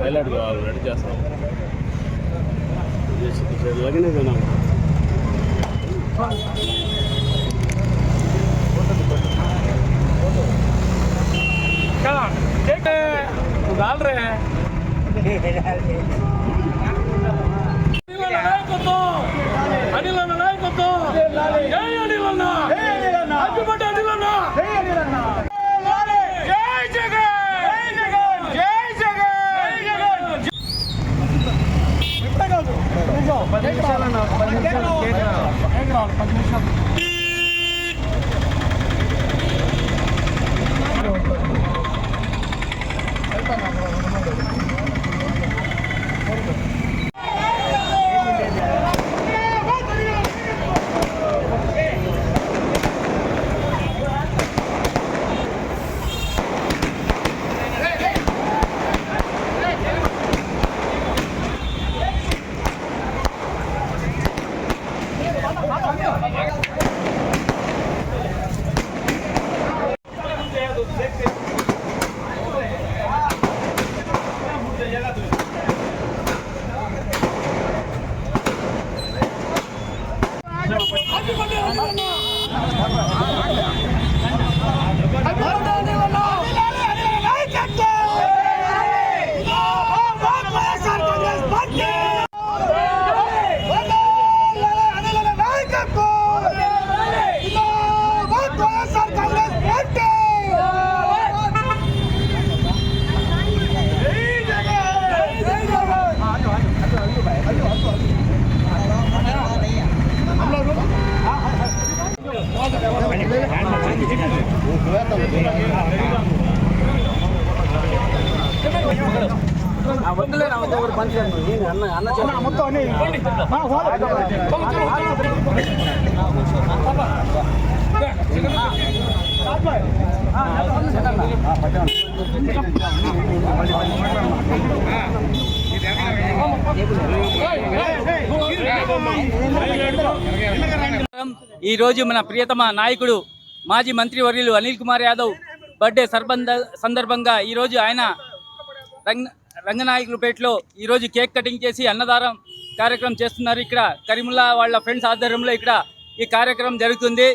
Highlight కావాలి ready చేస్తాం లగినే తిన్నాం डाल रहे हैं అనిల్ అన్న నాయకత్వం జై అనిల్ అన్న పది నిమిషాలు పది నిమిషాలు. ఈ రోజు మన ప్రియతమ నాయకుడు మాజీ మంత్రివర్యులు అనిల్ కుమార్ యాదవ్ బర్త్డే సర్బంధ సందర్భంగా ఈ రోజు ఆయన రంగ రంగనాయకులపేటలో ఈరోజు కేక్ కటింగ్ చేసి అన్నదానం కార్యక్రమం చేస్తున్నారు. ఇక్కడ కరీముల్లా వాళ్ళ ఫ్రెండ్స్ ఆధ్వర్యంలో ఇక్కడ ఈ కార్యక్రమం జరుగుతుంది.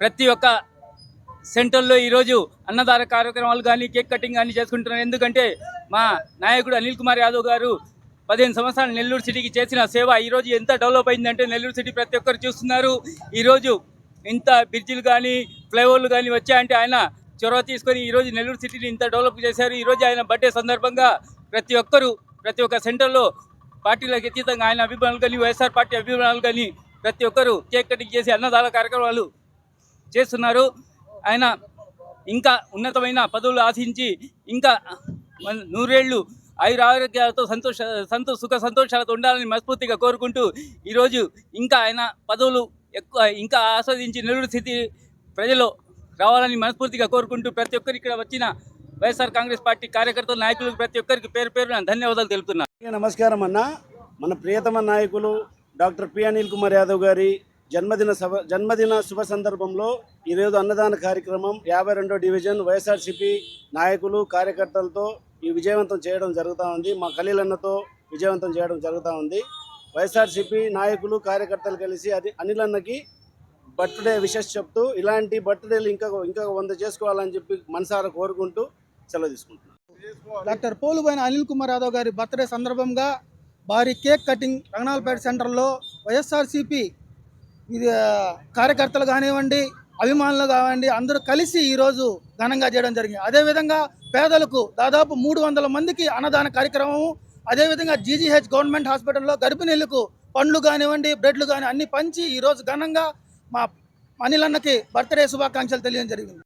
ప్రతి ఒక్క సెంటర్లో ఈరోజు అన్నదాన కార్యక్రమాలు కానీ కేక్ కటింగ్ కానీ చేసుకుంటున్నారు. ఎందుకంటే మా నాయకుడు అనిల్ కుమార్ యాదవ్ గారు పదిహేను సంవత్సరాలు నెల్లూరు సిటీకి చేసిన సేవ ఈరోజు ఎంత డెవలప్ అయిందంటే నెల్లూరు సిటీ ప్రతి ఒక్కరు చూస్తున్నారు. ఈరోజు ఇంత బ్రిడ్జిలు కానీ ఫ్లైఓవర్లు కానీ వచ్చాయంటే ఆయన చొరవ తీసుకొని ఈరోజు నెల్లూరు సిటీని ఇంత డెవలప్ చేశారు. ఈరోజు ఆయన బర్త్డే సందర్భంగా ప్రతి ఒక్కరు ప్రతి ఒక్క సెంటర్లో పార్టీలకు అతీతంగా ఆయన అభిమానులు కానీ వైఎస్ఆర్ పార్టీ అభిమానులు కానీ ప్రతి ఒక్కరు కేక్ కటింగ్ చేసి అన్నదాన కార్యక్రమాలు చేస్తున్నారు. ఆయన ఇంకా ఉన్నతమైన పదవులు ఆశించి ఇంకా మన నూరేళ్ళు ఆయుర ఆరోగ్యాలతో సంతోష సంతో సుఖ సంతోషాలతో ఉండాలని మనస్ఫూర్తిగా కోరుకుంటూ ఈరోజు ఇంకా ఆయన పదవులు ఎక్కువ ఇంకా ఆస్వాదించి నిరుడు స్థితి ప్రజలు రావాలని మనస్ఫూర్తిగా కోరుకుంటూ ప్రతి ఒక్కరు ఇక్కడ వచ్చిన వైఎస్ఆర్ కాంగ్రెస్ పార్టీ కార్యకర్తలు నాయకులకు ప్రతి ఒక్కరికి పేరు పేరున ధన్యవాదాలు తెలుపుతున్నాను నమస్కారం అన్న. మన ప్రియతమ నాయకులు డాక్టర్ పి అనిల్ కుమార్ యాదవ్ గారి జన్మదిన సభ జన్మదిన శుభ సందర్భంలో ఈరోజు అన్నదాన కార్యక్రమం యాభై రెండో డివిజన్ వైఎస్ఆర్సిపి నాయకులు కార్యకర్తలతో ఈ విజయవంతం చేయడం జరుగుతూ ఉంది. మా ఖలీలన్నతో విజయవంతం చేయడం జరుగుతూ ఉంది. వైఎస్ఆర్సిపి నాయకులు కార్యకర్తలు కలిసి అది అనిల్ అన్నకి బర్త్డే విషెస్ చెప్తూ ఇలాంటి బర్త్డేలు ఇంకా ఇంకా వంద చేసుకోవాలని చెప్పి మనసారా కోరుకుంటూ సెలవు తీసుకుంటున్నాను. డాక్టర్ పోలుబైన అనిల్ కుమార్ యాదవ్ గారి బర్త్డే సందర్భంగా భారీ కేక్ కటింగ్ రంగనాలపేట సెంటర్లో వైఎస్ఆర్సీపీ ఇది కార్యకర్తలు కానివ్వండి అభిమానులు కానివ్వండి అందరూ కలిసి ఈరోజు ఘనంగా చేయడం జరిగింది. అదేవిధంగా పేదలకు దాదాపు మూడు వందల మందికి అన్నదాన కార్యక్రమము అదేవిధంగా జీజీహెచ్ గవర్నమెంట్ హాస్పిటల్లో గర్భిణీలకు పండ్లు కానివ్వండి బ్రెడ్లు కానీ అన్ని పంచి ఈరోజు ఘనంగా మా అనిల్ అన్నకి బర్త్డే శుభాకాంక్షలు తెలియడం జరిగింది.